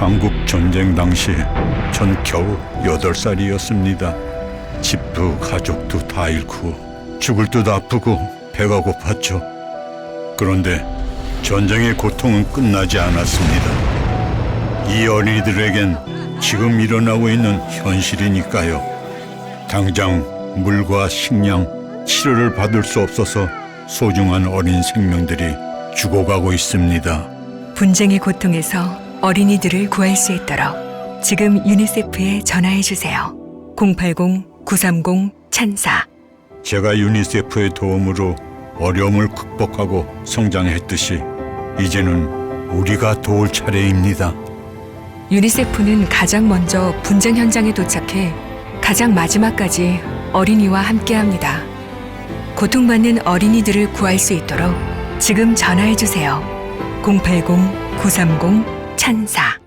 한국 전쟁 당시 전 겨우 여덟 살이었습니다. 집도 가족도 다 잃고 죽을 듯 아프고 배가 고팠죠. 그런데 전쟁의 고통은 끝나지 않았습니다. 이 어린이들에겐 지금 일어나고 있는 현실이니까요. 당장 물과 식량, 치료를 받을 수 없어서 소중한 어린 생명들이 죽어가고 있습니다. 분쟁의 고통에서 어린이들을 구할 수 있도록 지금 유니세프에 전화해 주세요. 080-930-찬사 제가 유니세프의 도움으로 어려움을 극복하고 성장했듯이 이제는 우리가 도울 차례입니다. 유니세프는 가장 먼저 분쟁 현장에 도착해 가장 마지막까지 어린이와 함께합니다. 고통받는 어린이들을 구할 수 있도록 지금 전화해 주세요. 080-930- 찬사